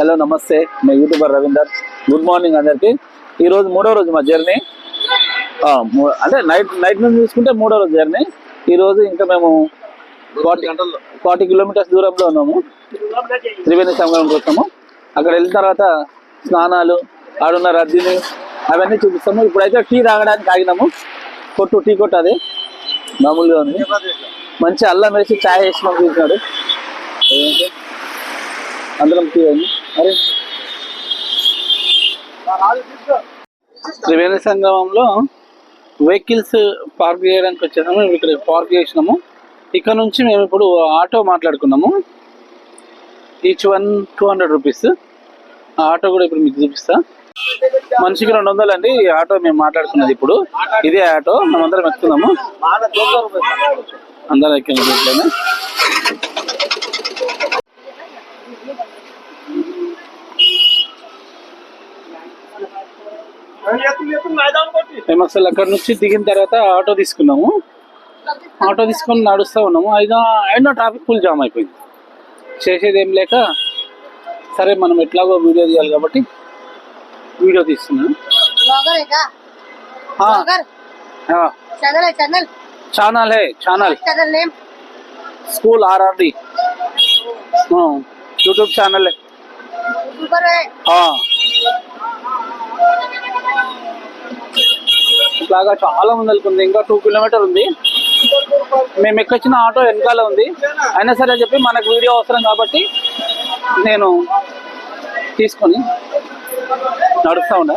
Hello namaste. మే YouTuber Ravinder. Good morning అందరికీ. ఈ రోజు మూడో రోజు మా జర్నీ అంటే నైట్ నైట్ నుంచి చూసుకుంటే మూడో రోజు జర్నీ ఈ రోజు ఇంకా మేము ఫార్టీ ఫార్టీ కిలోమీటర్స్ దూరంలో ఉన్నాము. త్రివేణి సంగమం వస్తాము. అక్కడ వెళ్ళిన తర్వాత స్నానాలు ఆడున్న రద్దీని అవన్నీ చూపిస్తాము. ఇప్పుడైతే టీ తాగడానికి ఆగినాము. కొట్టు టీ కొట్టు అది. మామూలుగా ఉంది. మంచి అల్లం వేసి ఛాయ్ వేసి మాకు చూసినాడు అందరం టీ అయింది. త్రివేణి సంగమంలో వెహికల్స్ పార్క్ చేయడానికి వచ్చేసాము ఇక్కడ పార్క్ చేసినాము. ఇక్కడ నుంచి మేము ఇప్పుడు ఆటో మాట్లాడుకున్నాము. Each one two hundred rupees ఆ ఆటో కూడా ఇప్పుడు మీకు చూపిస్తా. మనిషికి రెండు వందలు అండి. ఈ ఆటో మేము మాట్లాడుకున్నది ఇప్పుడు. ఇదే ఆటో. మేమందరం ఎక్కుతున్నాము అందరం ఎక్కిన దీంట్లోనే మేము అసలు అక్కడ నుంచి దిగిన తర్వాత ఆటో తీసుకున్నాము. ఆటో తీసుకొని నడుస్తూ ఉన్నాము. అయినా అయినా ట్రాఫిక్ ఫుల్ జామ్ అయిపోయింది. చేసేది ఏం లేక సరే మనం ఎట్లాగో వీడియో తీయాలి కాబట్టి వీడియో తీస్తున్నాను. Channel channel school YouTube channel హే లాగా చాలా మంది వెళ్తుంది. ఇంకా టూ కిలోమీటర్ ఉంది. మేము ఎక్కొచ్చిన ఆటో వెనకాల ఉంది. అయినా సరే చెప్పి మనకు వీడియో అవసరం కాబట్టి నేను తీసుకొని నడుస్తూ ఉన్నా.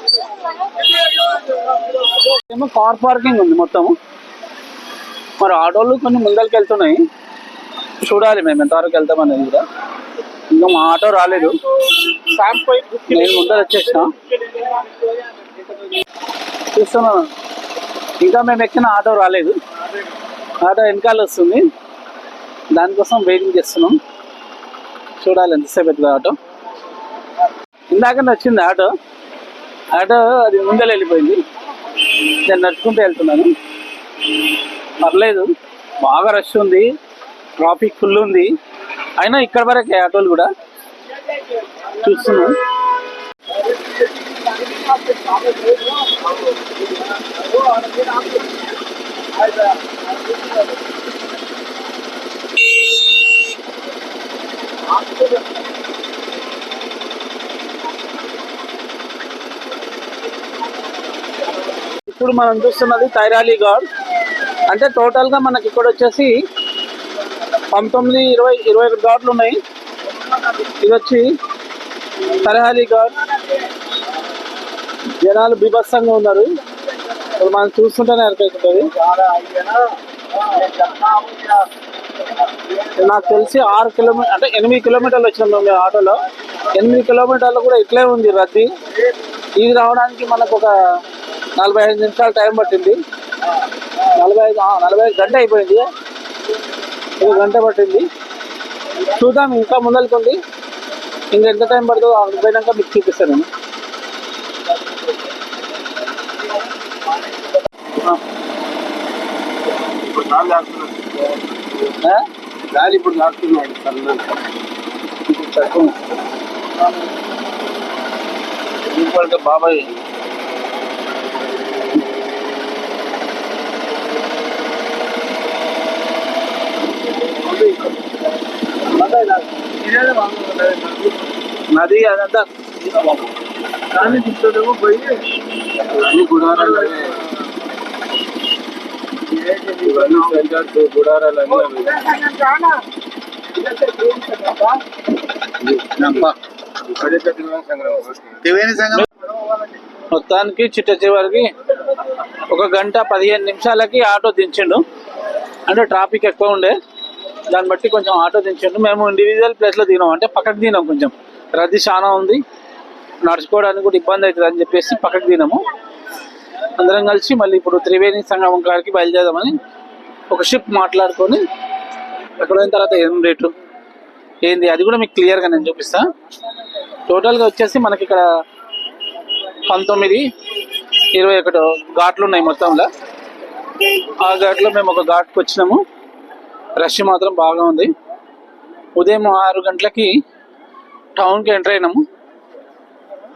ఏమో కార్ పార్కింగ్ ఉంది మొత్తం మరి ఆటోలు కొన్ని ముందరికి వెళ్తున్నాయి. చూడాలి మేము ఎంతవరకు వెళ్తాం కూడా. ఇంకా మా ఆటో రాలేదు. నేను ముందర వచ్చేసిన. చూస్తున్నాను ఇంకా మేము ఎక్కిన ఆటో రాలేదు. ఆటో వెనకాల వస్తుంది. దానికోసం వెయిటింగ్ చేస్తున్నాం. చూడాలి ఎంతసేపు అవుతుంది ఆటో. ఇందాకనే వచ్చింది ఆటో. ఆటో అది ముందర వెళ్ళిపోయింది. నేను నడుచుకుంటూ వెళ్తున్నాను. పర్లేదు బాగా రష్ ఉంది. ట్రాఫిక్ ఫుల్ ఉంది. అయినా ఇక్కడ వరకే ఆటోలు కూడా. చూస్తున్నాను ఇప్పుడు మనం చూస్తున్నది తైరాలి గాడ్. అంటే టోటల్గా మనకి ఇక్కడ వచ్చేసి పంతొమ్మిది ఇరవై ఇరవై ఒకటి ఘాట్లు ఉన్నాయి. ఇది వచ్చి తరహాలి గాడ్. జనాలు బీభత్సంగా ఉన్నారు. ఇప్పుడు మనం చూస్తుంటేనే అర్థమవుతుంది. నాకు తెలిసి ఆరు కిలోమీటర్ అంటే ఎనిమిది కిలోమీటర్లు వచ్చినాం మేము ఆటోలో. ఎనిమిది కిలోమీటర్లు కూడా ఇట్లే ఉంది రద్దీ. ఇది రావడానికి మనకు ఒక నలభై ఐదు నిమిషాలు టైం పట్టింది. నలభై ఐదు నలభై ఐదు గంట అయిపోయింది. ఒక గంట పట్టింది. చూద్దాం ఇంకా ముందలుకుంది ఇంకా ఎంత టైం పడుతుందో పోయినాక మీకు చూపిస్తాను. నేను? గాలి ఇప్పుడు దాటుతున్నాడు బాబాయ్. నది అదంతా. కానీ తిప్పేదేమో పోయి అన్ని గుడారాలు ఇవన్నీ సెంటర్స్ గుడారాలు అన్నీ మొత్తానికి చిట్ట చివరికి ఒక గంట పదిహేను నిమిషాలకి ఆటో దించిండు. అంటే ట్రాఫిక్ ఎక్కువ ఉండే. దాన్ని బట్టి కొంచెం ఆటో దించిండు మేము ఇండివిజువల్ ప్లేస్లో దిగినాం. అంటే పక్కకు దిగినాం కొంచెం. రద్దీ చాలా ఉంది. నడుచుకోవడానికి కూడా ఇబ్బంది అవుతుంది అని చెప్పేసి పక్కకు దిగినాము. అందరం కలిసి మళ్ళీ ఇప్పుడు త్రివేణి సంగమం కాడికి బయలుదేరదామని ఒక షిప్ మాట్లాడుకొని అక్కడ అయిన తర్వాత ఏం రేటు? ఏంది? అది కూడా మీకు క్లియర్గా నేను చూపిస్తా. టోటల్గా వచ్చేసి మనకి ఇక్కడ పంతొమ్మిది ఇరవై ఒకటి ఘాట్లు ఉన్నాయి మొత్తంలో. ఆ ఘాట్లో మేము ఒక ఘాట్కి వచ్చినాము. రష్ మాత్రం బాగా ఉంది. ఉదయం ఆరు గంటలకి టౌన్కి ఎంటర్ అయినాము.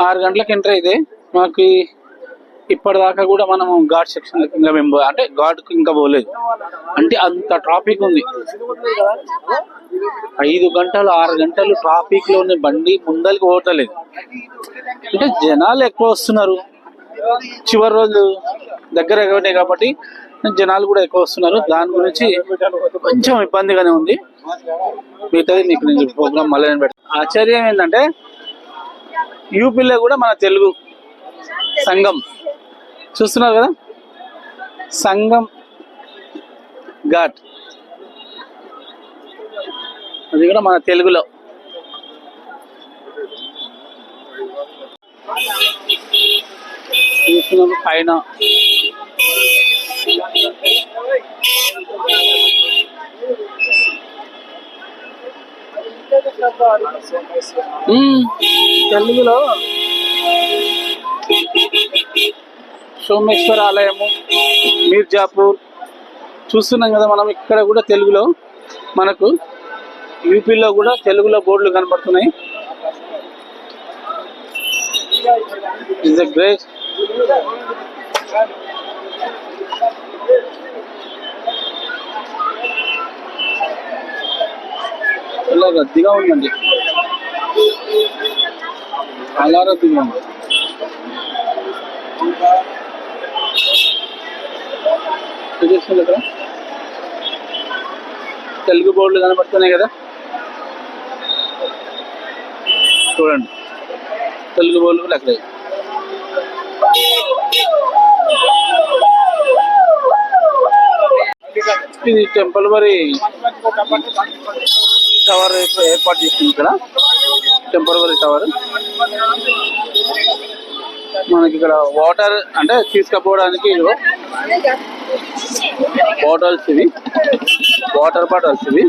ఆరు గంటలకు ఎంటర్ అయితే మాకు ఇప్పటిదాకా కూడా మనము ఘాట్ సెక్షన్ ఇంకా మేము అంటే ఘాట్కి ఇంకా పోలేదు. అంటే అంత ట్రాఫిక్ ఉంది. ఐదు గంటలు ఆరు గంటలు ట్రాఫిక్లో ఉన్న బండి ముందరికి పోవట్లేదు అంటే జనాలు ఎక్కువ వస్తున్నారు. చివరి రోజు దగ్గర ఉన్నాయి కాబట్టి జనాలు కూడా ఎక్కువ వస్తున్నారు. దాని గురించి కొంచెం ఇబ్బందిగానే ఉంది. మిగతాది మీకు నేను ప్రోగ్రామ్ మళ్ళీ నేను పెడతాను ఆశ్చర్యం ఏంటంటే యూపీలో కూడా మన తెలుగు సంఘం చూస్తున్నారు కదా? సంఘం ఘాట్. అది కూడా మన తెలుగులో. చూస్తున్నాము పైన తెలుగులో సోమేశ్వర ఆలయము మీర్జాపూర్. చూస్తున్నాం కదా మనం ఇక్కడ కూడా తెలుగులో మనకు యూపీలో కూడా తెలుగులో బోర్డులు కనబడుతున్నాయి ఇస్ ఎ గ్రేట్ చాలా రద్దీగా ఉందండి చాలా రద్దీగా ఉంది చూపిస్తుంది ఇక్కడ? తెలుగు బోర్డులు కనబడుతున్నాయి కదా? చూడండి. తెలుగు బోర్డులు కూడా అక్కడ. ఇది టెంపుల్ మరి టవర్ ఏర్పాటు చేసింది ఇక్కడ. టెంపరవరీ టవర్ మనకి ఇక్కడ వాటర్ అంటే తీసుకుపోవడానికి బాటిల్స్ ఇవి. వాటర్ బాటిల్స్ ఇవి.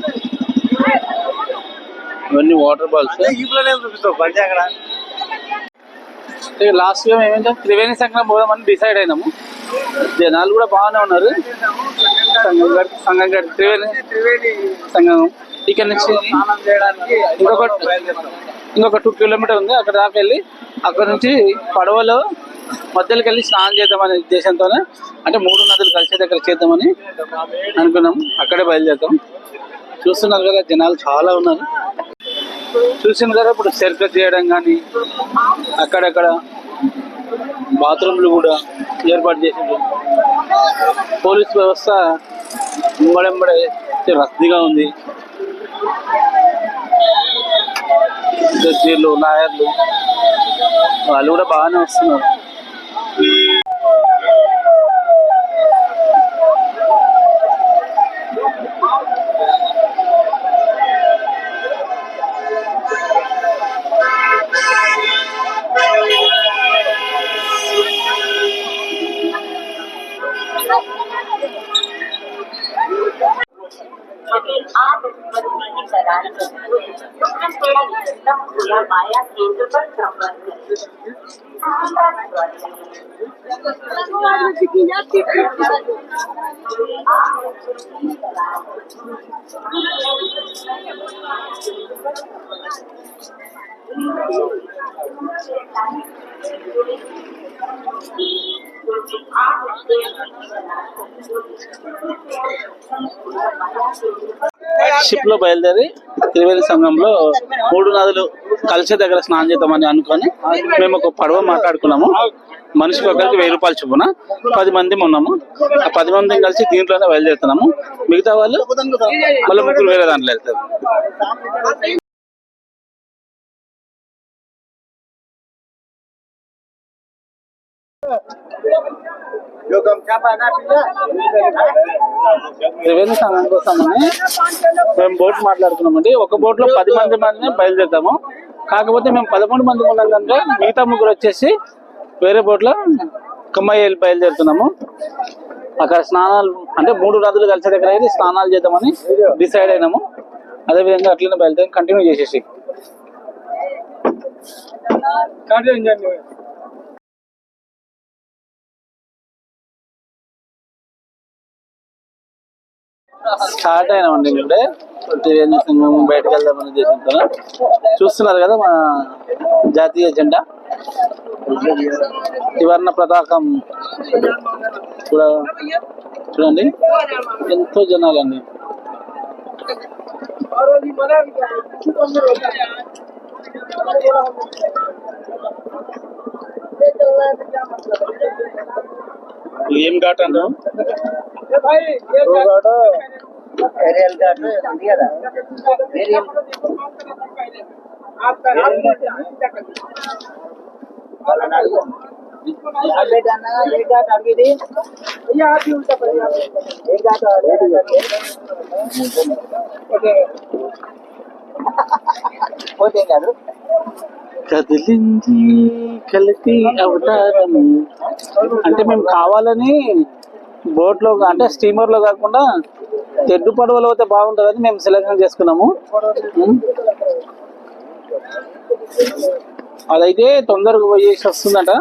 ఇవన్నీ వాటర్ బాటిల్స్ లాస్ట్గా త్రివేణి సంఘం పోదామని డిసైడ్ అయినాము. జనాలు కూడా బాగానే ఉన్నారు. సంఘం గడి గడి త్రివేణి త్రివేణి సంఘం ఇక్కడ నుంచి ఇంకొక ఇంకొక టూ కిలోమీటర్ ఉంది. అక్కడ దాకా వెళ్ళి అక్కడ నుంచి పడవలో మధ్యలోకి వెళ్ళి స్నానం చేద్దామనే ఉద్దేశంతోనే అంటే మూడు నదులు కలిసే దగ్గర చేద్దామని అనుకున్నాం. అక్కడే బయలుదేరుతాం. చూస్తున్నారు కదా జనాలు చాలా ఉన్నారు. చూసిన కదా ఇప్పుడు సర్కస్ చేయడం కానీ అక్కడక్కడ బాత్రూమ్లు కూడా ఏర్పాటు చేసింది పోలీస్ వ్యవస్థ ఇంబడెంబడే రద్దీగా ఉంది. జడ్జీలు లాయర్లు వాళ్ళు కూడా బాగానే వస్తున్నారు. Ah, La forma de equidad se. షిప్లో బయలుదేరి త్రివేణి సంఘంలో మూడు నదులు కలిసే దగ్గర స్నానం చేద్దామని అనుకొని మేము ఒక పడవ మాట్లాడుకున్నాము. మనిషికి ఒకరికి వెయ్యి రూపాయలు చొప్పున. పది మంది ఉన్నాము. ఆ పది మంది కలిసి దీంట్లోనే బయలుదేరుతున్నాము. మిగతా వాళ్ళు మళ్ళీ ముగ్గురు వేరే దాంట్లో వెళ్తారు. రెవెన్యూ సంఘం కోసమని మేము బోట్ మాట్లాడుకున్నామండి ఒక బోట్లో పది మంది మందిని బయలుదేరుతాము. కాకపోతే మేము పదకొండు మంది ఉన్నాం కనుక మిగతా ముగ్గురు వచ్చేసి వేరే బోట్లో కమ్మాయి వెళ్ళి బయలుదేరుతున్నాము. అక్కడ స్నానాలు అంటే మూడు నదులు కలిసే దగ్గర అయితే స్నానాలు చేద్దామని డిసైడ్ అయినాము. అదేవిధంగా అట్లనే బయలుదేరి కంటిన్యూ చేసేసి. స్టార్ట్ అయినామండి ఇక్కడే త్రివేణి సంఘం బయటకు వెళ్దామని ఉద్దేశంతో చూస్తున్నారు కదా మన జాతీయ జెండా త్రివర్ణ పతాకం చూడ చూడండి. ఎంతో జనాలండి. ఏం ఘాట్ అంటాం ఏరియల్ ఘాట్ ఉంది కదా ఏరియల్ ఏ ఘాట్ అడిగింది ఏ ఘాట్ ఓకే పోతే కాదు కదిలింది కలిపి అవతారం. అంటే మేము కావాలని బోట్లో అంటే స్టీమర్లో కాకుండా తెడ్డు పడవలో అయితే బాగుంటుందని మేము సెలెక్షన్ చేసుకున్నాము. అదైతే తొందరగా పోయేసి వస్తుందట.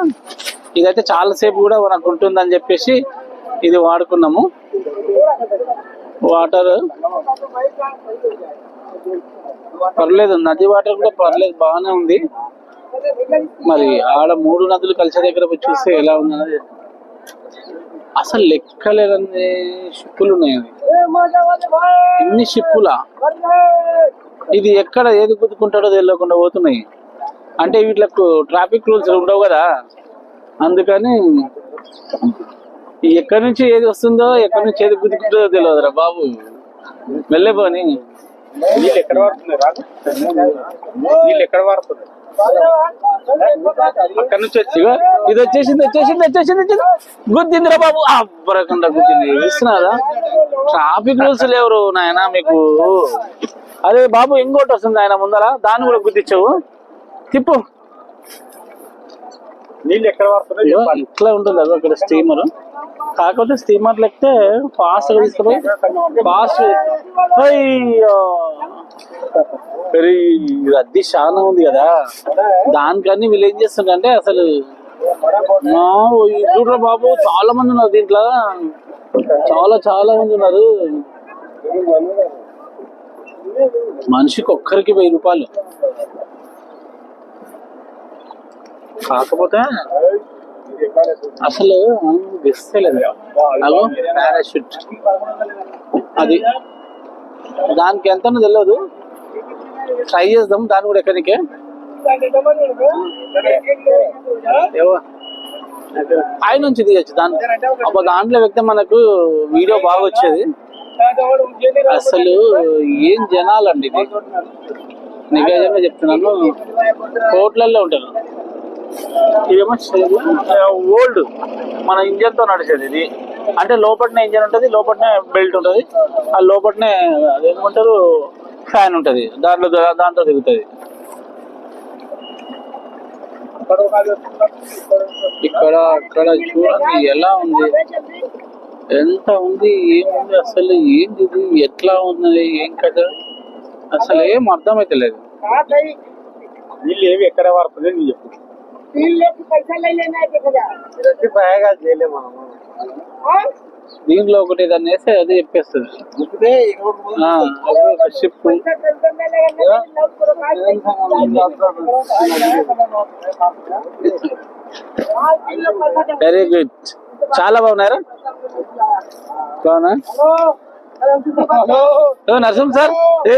ఇదైతే చాలాసేపు కూడా మనకు ఉంటుందని చెప్పేసి ఇది వాడుకున్నాము. వాటర్. పర్లేదు నది వాటర్ కూడా పర్లేదు బాగానే ఉంది. మరి ఆడ మూడు నదులు కలిసే దగ్గర చూస్తే ఎలా ఉంది అసలు లెక్కలేని షిప్పులు ఉన్నాయి ఇన్ని షిప్పులా? ఇది ఎక్కడ ఏది గుద్దుకుంటాడో తెలియకుండా పోతున్నాయి. అంటే వీటికి ట్రాఫిక్ రూల్స్ ఉండవు కదా. అందుకని ఎక్కడి నుంచి ఏది వస్తుందో ఎక్కడి నుంచి ఏది గుద్దుకుంటుందో తెలియదురా బాబు. వెళ్ళే పోనీ. నీళ్ళు ఎక్కడ పడుతున్నాయి రాదు. నీళ్ళు ఎక్కడ పడుతున్నాయి అక్కడ నుంచి వచ్చి ఇది వచ్చేసింది వచ్చేసింది వచ్చేసింది గుద్దిందిరా బాబు. అబ్బరకుండా గుద్దింది. ఇస్తున్నారా ట్రాఫిక్ రూల్స్ లేవరు నాయన మీకు. అరే బాబు ఇంకోటి వస్తుంది ఆయన ముందర. దాన్ని కూడా గుద్దించావు. తిప్పు. నీళ్ళు ఎక్కడ పడుతున్నాయి ఇట్లా ఉంటుంది అదో అక్కడ స్టీమర్. కాకపోతే స్టీమర్ లెక్కితే ఫాస్ట్గా తీసుకుపోయి ఫాస్ట్ మరి రద్దీ చాలా ఉంది కదా. దానికని వీళ్ళు ఏం చేస్తుంటే అసలు మా చూడరా బాబు చాలా మంది ఉన్నారు దీంట్లో. చాలా చాలా మంది ఉన్నారు. మనిషికి ఒక్కరికి వెయ్యి రూపాయలు. కాకపోతే అసలు విస్తలేదు. Hello parachute. అది దానికి ఎంత తెలియదు. ట్రై చేద్దాం. దాన్ని కూడా ఎక్కడికే? ఆయన పై నుంచి దిగచ్చు దాని ఒక దాంట్లో వ్యక్తి మనకు వీడియో బాగా వచ్చేది. అసలు ఏం జనాలండి ఇది? నిజంగా చెప్తున్నాను. కోట్లల్లో ఉంటారు. ఇదేమో ఓల్డ్ మన ఇంజన్తో నడిచేది ఇది. అంటే లోపలనే ఇంజన్ ఉంటుంది లోపలనే బెల్ట్ ఉంటుంది. ఆ లోపలనే అదేమంటారు? ఫ్యాన్ ఉంటుంది. దాంట్లో దాంతో తిరుగుతుంది ఇక్కడ అక్కడ చూడండి ఎలా ఉంది? ఎంత ఉంది ఏముంది అసలు ఏంది ఇది? ఎట్లా ఉన్నది? ఏం కదా అసలు ఏం అర్థమైతే లేదు నీళ్ళు ఏవి ఎక్కడ పడుతుంది నేను చెప్పు. చేయలేము దీంట్లో ఒకటి దాన్ని వేస్తే అది చెప్పేస్తుంది. ముక్కితే ఆ, అది ఒక షిప్ వెరీ గుడ్ చాలా బాగున్నారా? బాగున్నా? ఓ నరసింహ సార్? ఏ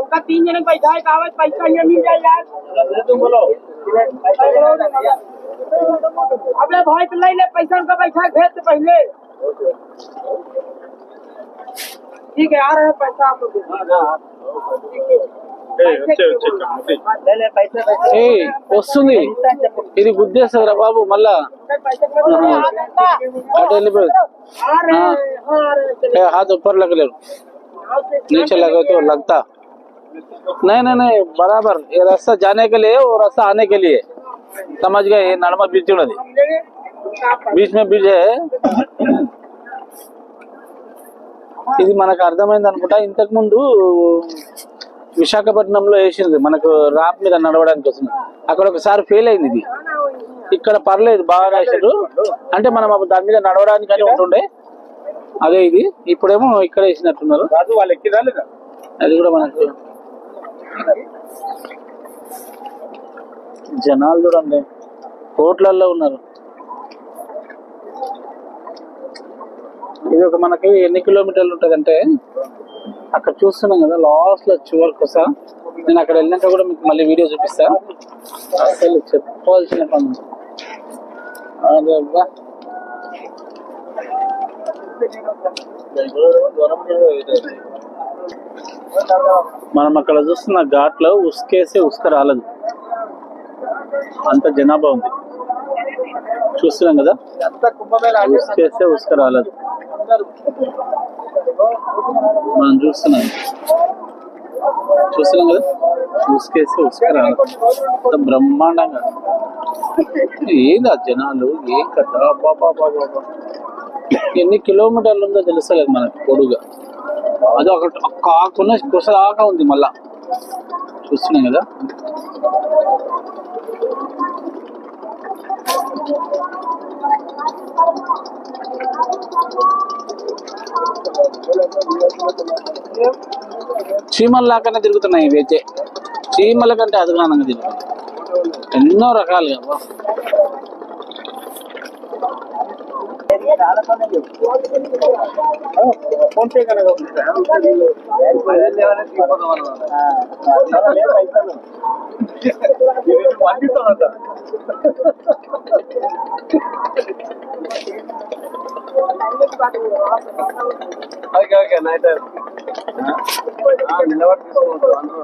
उनका तीन जने पैसा है कागज़ पैसा ये मिल जाए यार तुम बोलो भाई तो ले ले पैसा उनका पैसा भेज दे पहले ठीक है, आ रहे हैं पैसा आप लोग। ले ले వస్తుంది ఇది గుద్దేస్తారా బాబు మళ్ళా అటు వెళ్ళిపోయి आ रहे हैं हाँ आ रहे हैं ए, हाथ ऊपर लग ले नीचे लगे तो लगता नहीं नहीं नहीं बराबर ये रास्ता जाने के लिए और रास्ता आने के लिए समझ गए ये नड़मा बीच ఉన్నది बीच में बीच है ఇది మనకు అర్థమైంది అనుకుంటా ఇంతకు ముందు విశాఖపట్నంలో వేసింది మనకు రాప్ మీద నడవడానికి వస్తుంది అక్కడ ఒకసారి ఫెయిల్ అయింది ఇది. ఇక్కడ పర్లేదు బాగా రాశారు అంటే మనం దాని మీద నడవడానికి అని ఉంటుండే అదే ఇది. ఇప్పుడేమో ఇక్కడ వేసినట్టున్నారు. అది కూడా మనకు జనాలు చూడండి. కోట్లల్లో ఉన్నారు. ఇది ఒక మనకి ఎన్ని కిలోమీటర్లు ఉంటుందంటే అక్కడ చూస్తున్నాం కదా లాస్ట్లో చివరికి వస్తా. నేను అక్కడ వెళ్ళినాక కూడా మీకు మళ్ళీ వీడియో చూపిస్తా. అసలు చెప్పుకోవాల్సిన పని అదే మనం అక్కడ చూస్తున్న ఘాట్లో ఉసుకేసి ఉసుక రాలేదు. అంత జనాభా ఉంది. చూస్తున్నాం కదా? ఉసుకేస్తే ఉసుక రాలేదు మనం చూస్తున్నాం. చూస్తున్నాం కదా? ఉసుకేస్తే ఉసుక రాలేదు బ్రహ్మాండంగా. ఏంది ఆ జనాలు? ఏం కథ? బాబా బాబా ఎన్ని కిలోమీటర్లు ఉందో తెలుస్తలేదు మనకు పొడుగా. అది ఒక కాకుండా కొస దాకా ఉంది మళ్ళా. చూస్తున్నాం కదా? చీమల తిరుగుతున్నాయి ఇవి అయితే చీమల కంటే అదుగానంగా తిరుగుతున్నాయి. ఎన్నో రకాలుగా అబ్బా. ఫోన్ పే కనుక ఓకే ఓకే నైట్ నిలబడి తీసుకోవచ్చు అందరూ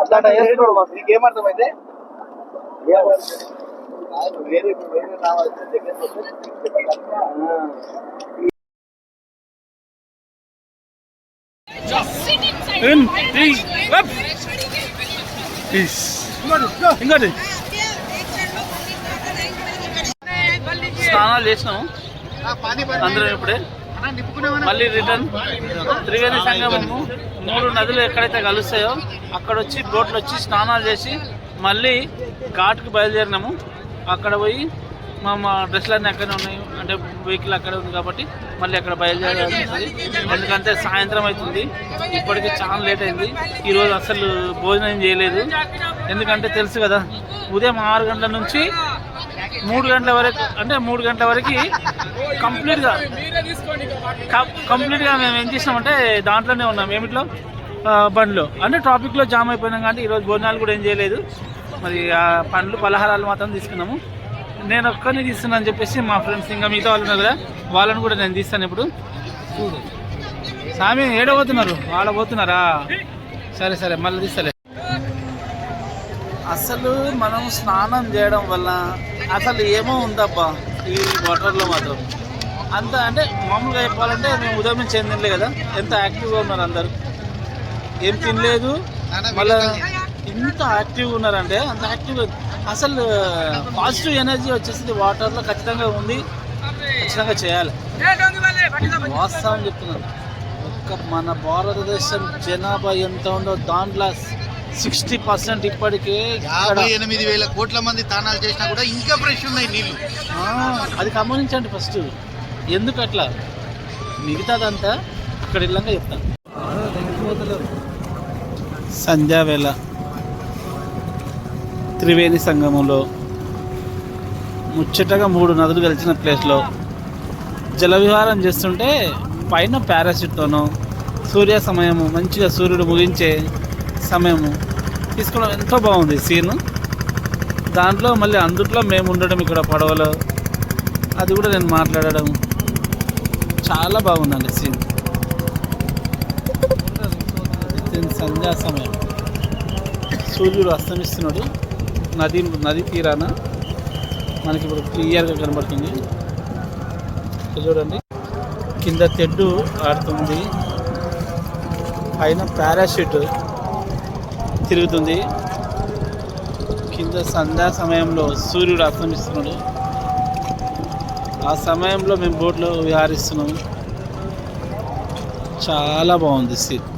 అట్లా వేసుకోవడం మాకు. నీకేమర్థమైతే వేరే వేరే రావాల్సిన దగ్గర ఇంకోటి స్నానాలు చేసినాము. అందరం ఇప్పుడే. మళ్ళీ రిటర్న్ త్రివేణి సంగమము. మూడు నదులు ఎక్కడైతే కలుస్తాయో అక్కడ వచ్చి బోట్లు వచ్చి స్నానాలు చేసి మళ్ళీ ఘాట్కి బయలుదేరినాము. అక్కడ పోయి మా మా డ్రెస్లు అన్నీ అక్కడే ఉన్నాయి. అంటే వెహికల్ అక్కడే ఉంది కాబట్టి మళ్ళీ అక్కడ బయలుదేరాల్సి ఎందుకంటే సాయంత్రం అవుతుంది. ఇప్పటికి చాలా లేట్ అయింది. ఈరోజు అసలు భోజనం చేయలేదు. ఎందుకంటే తెలుసు కదా ఉదయం ఆరు గంటల నుంచి మూడు గంటల వరకు అంటే మూడు గంటల వరకు కంప్లీట్గా కంప్లీట్గా మేము ఏం చేసినామంటే దాంట్లోనే ఉన్నాం. ఏమిట్లో బండ్లో. అంటే ట్రాఫిక్లో జామ్ అయిపోయినాం కానీ ఈరోజు భోజనాలు కూడా ఏం చేయలేదు. మరి ఆ పండ్లు పలహారాలు మాత్రం తీసుకున్నాము. నేను ఒక్కరిని తీస్తున్నాను చెప్పేసి మా ఫ్రెండ్స్ ఇంకా మిగతా వాళ్ళు ఉన్నారు కదా వాళ్ళని కూడా నేను తీస్తాను ఇప్పుడు. చూడు. సామి ఏడో పోతున్నారు వాళ్ళ పోతున్నారా? సరే సరే మళ్ళీ తీస్తలే. అసలు మనం స్నానం చేయడం వల్ల అసలు ఏమో ఉందబ్బా ఈ వాటర్లో మాత్రం. అంత అంటే మామూలుగా చెప్పాలంటే మేము ఉదయం నుంచి ఏం తినలే కదా. ఎంత యాక్టివ్గా ఉన్నారు అందరు? ఏం తినలేదు. మళ్ళీ ఇంత యాక్టివ్గా ఉన్నారంటే అంత యాక్టివ్గా అసలు పాజిటివ్ ఎనర్జీ వచ్చేసింది వాటర్లో ఖచ్చితంగా ఉంది. ఖచ్చితంగా చేయాలి. వాస్తవం చెప్తున్నాను. ఒక్క మన భారతదేశం జనాభా ఎంత ఉందో దాంట్లో సిక్స్టీ పర్సెంట్ ఇప్పటికే యాభై ఎనిమిది వేల కోట్ల మంది తానాలు చేసినా కూడా ఇంకా ఫ్రెష్ ఉన్నాయి నీళ్ళు. ఆ, అది గమనించండి ఫస్ట్. ఎందుకు అట్లా మిగతాదంతా ఇక్కడ ఇల్లంగా చెప్తాను. సంధ్యావేళ త్రివేణి సంగమంలో ముచ్చటగా మూడు నదులు కలిసిన ప్లేస్లో జల విహారం చేస్తుంటే పైన పారాషూట్తోనూ సూర్య సమయము మంచిగా సూర్యుడు ముగించే సమయము తీసుకోవడం ఎంతో బాగుంది సీను. దాంట్లో మళ్ళీ అందుట్లో మేము ఉండడం ఇక్కడ పడవలో అది కూడా నేను మాట్లాడడం చాలా బాగుందండి సీన్. సంధ్యా సమయం. సూర్యుడు అస్తమిస్తున్నాడు. నది నది తీరాన మనకి ఇప్పుడు క్లియర్గా కనబడుతుంది. చూడండి. కింద తెడ్డు ఆడుతుంది. పైన పారాషూట్. తిరుగుతుంది. కింద సంధ్యా సమయంలో సూర్యుడు అస్తమిస్తున్నాడు ఆ సమయంలో మేము బోట్లో విహారిస్తున్నాము. చాలా బాగుంది స్థితి